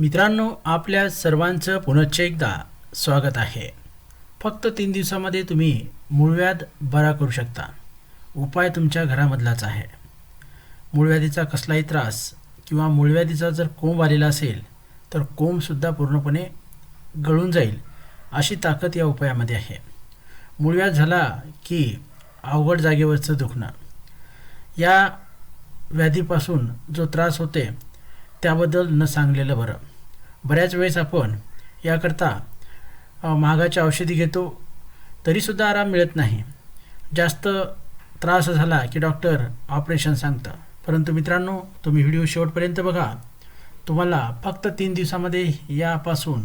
मित्रांनो आपल्या सर्वांचं पुनश्च एकदा स्वागत आहे. फक्त तीन दिवसामध्ये तुम्ही मूळव्याध बरा करू शकता. उपाय तुमच्या घरामधलाच आहे. मूळव्याधीचा कसलाही त्रास किंवा मूळव्याधीचा जर कोंब आलेला असेल तर कोंबसुद्धा पूर्णपणे गळून जाईल अशी ताकद या उपायामध्ये आहे. मूळव्याध झाला की अवघड जागेवरचं दुखणं. या व्याधीपासून जो त्रास होते त्याबद्दल न सांगलेलं बरं. बऱ्याच वेळेस आपण याकरता महागाची औषधी घेतो तरीसुद्धा आराम मिळत नाही. जास्त त्रास झाला की डॉक्टर ऑपरेशन सांगतं. परंतु मित्रांनो तुम्ही व्हिडिओ शेवटपर्यंत बघा. तुम्हाला फक्त तीन दिवसामध्ये यापासून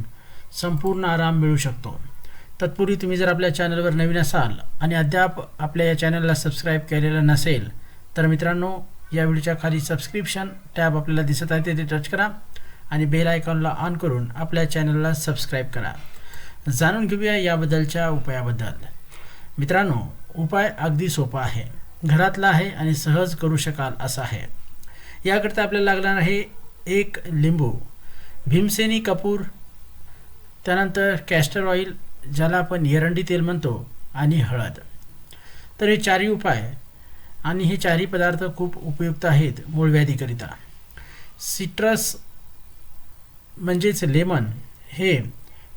संपूर्ण आराम मिळू शकतो. तत्पूर्वी तुम्ही जर आपल्या चॅनलवर नवीन असाल आणि अद्याप आपल्या या चॅनलला सबस्क्राईब केलेलं नसेल तर मित्रांनो या व्हिडिओच्या खाली सबस्क्रिप्शन टॅब आपल्याला दिसत आहे ते टच करा आणि बेल आयकॉनला ऑन करून आपल्या चॅनलला सबस्क्राईब करा. जाणून घेऊया याबद्दलच्या उपायाबद्दल. मित्रांनो उपाय अगदी सोपा आहे. घरातला आहे आणि सहज करू शकाल असा आहे. याकरता आपल्याला लागणार आहे एक लिंबू. भीमसेनी कपूर त्यानंतर कॅस्टर ऑइल ज्याला आपण एरंडी तेल म्हणतो आणि हळद. तर हे चारही उपाय आणि हे चारही पदार्थ खूप उपयुक्त आहेत मूळव्याधीकरिता सिट्रस म्हणजेच लेमन हे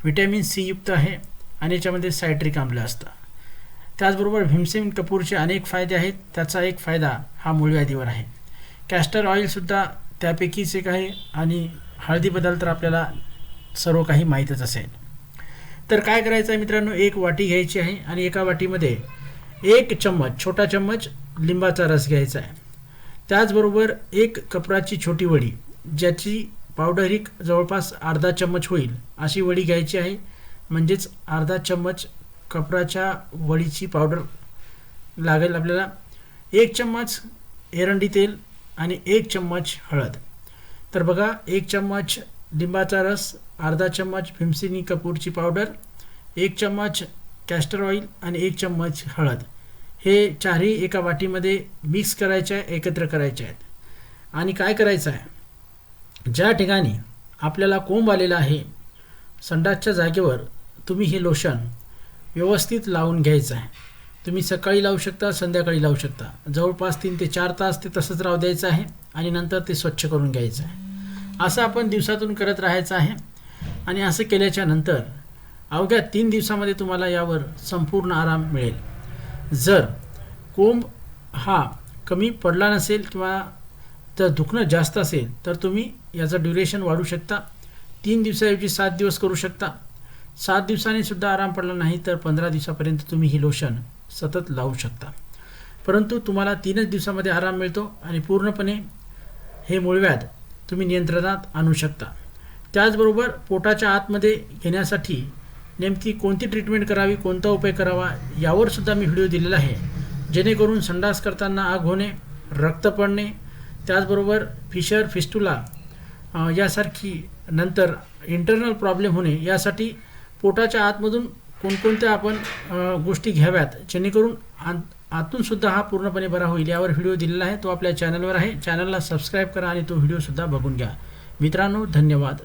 व्हिटॅमिन सी युक्त आहे आणि याच्यामध्ये सायट्रिक आम्ल असतं. त्याचबरोबर भीमसेन कपूरचे अनेक फायदे आहेत त्याचा एक फायदा हा मूळव्याधीवर आहे. कॅस्टर ऑइलसुद्धा त्यापैकीच एक आहे आणि हळदीबद्दल तर आपल्याला सर्व काही माहीतच असेल. तर काय करायचं आहे मित्रांनो? एक वाटी घ्यायची आहे आणि एका वाटीमध्ये एक चम्मच छोटा चम्मच लिंबाचा रस घ्यायचा आहे. त्याचबरोबर एक कपराची छोटी वडी ज्याची पावडर ही जवळपास अर्धा चम्मच होईल अशी वडी घ्यायची आहे. म्हणजेच अर्धा चम्मच कपराच्या वडीची पावडर लागेल आपल्याला. एक चम्मच एरंडी तेल आणि एक चम्मच हळद. तर बघा एक चम्मच लिंबाचा रस अर्धा चम्मच भीमसेनी कपूरची पावडर एक चम्मच कॅस्टर ऑइल आणि एक चम्मच हळद. हे चारही एका वाटीमध्ये मिक्स करायचे आहे एकत्र करायचे आहेत. आणि काय करायचं आहे? ज्या ठिकाणी आपल्याला कोंब आलेला आहे संडासच्या जागेवर तुम्ही हे लोशन व्यवस्थित लावून घ्यायचं आहे. तुम्ही सकाळी लावू शकता संध्याकाळी लावू शकता. जवळपास तीन ते चार तास ते तसंच राहू द्यायचं आहे आणि नंतर ते स्वच्छ करून घ्यायचं आहे. असं आपण दिवसातून करत राहायचं आहे आणि असं केल्याच्यानंतर अवघ्या तीन दिवसामध्ये तुम्हाला यावर संपूर्ण आराम मिळेल. जर कोंब हा कमी पडला नसेल किंवा जर दुखणं जास्त असेल तर तुम्ही याचं ड्युरेशन वाढू शकता. तीन दिवसाऐवजी सात दिवस करू शकता. सात दिवसांनी सुद्धा आराम पडला नाही तर पंधरा दिवसापर्यंत तुम्ही ही लोशन सतत लावू शकता. परंतु तुम्हाला तीनच दिवसामध्ये आराम मिळतो आणि पूर्णपणे हे मूळव्याध तुम्ही नियंत्रणात आणू शकता. त्याचबरोबर पोटाच्या आतमध्ये घेण्यासाठी नेमकी कोणती ट्रीटमेंट करावी कोणता उपाय करावा यावर सुद्धा मी व्हिडिओ दिलेला आहे. जेणेकरून संडास करताना आग होणे रक्त पडणे त्याचबरोबर फिशर फिस्टुला यासारखी नंतर इंटरनल प्रॉब्लेम होणे यासाठी पोटाच्या आतमधून कोणकोणत्या आपण गोष्टी घ्याव्यात जेणेकरून आत आतूनसुद्धा हा पूर्णपणे बरा होईल यावर व्हिडिओ दिलेला आहे तो आपल्या चॅनलवर आहे. चॅनलला सबस्क्राईब करा आणि तो व्हिडिओसुद्धा बघून घ्या. मित्रांनो धन्यवाद.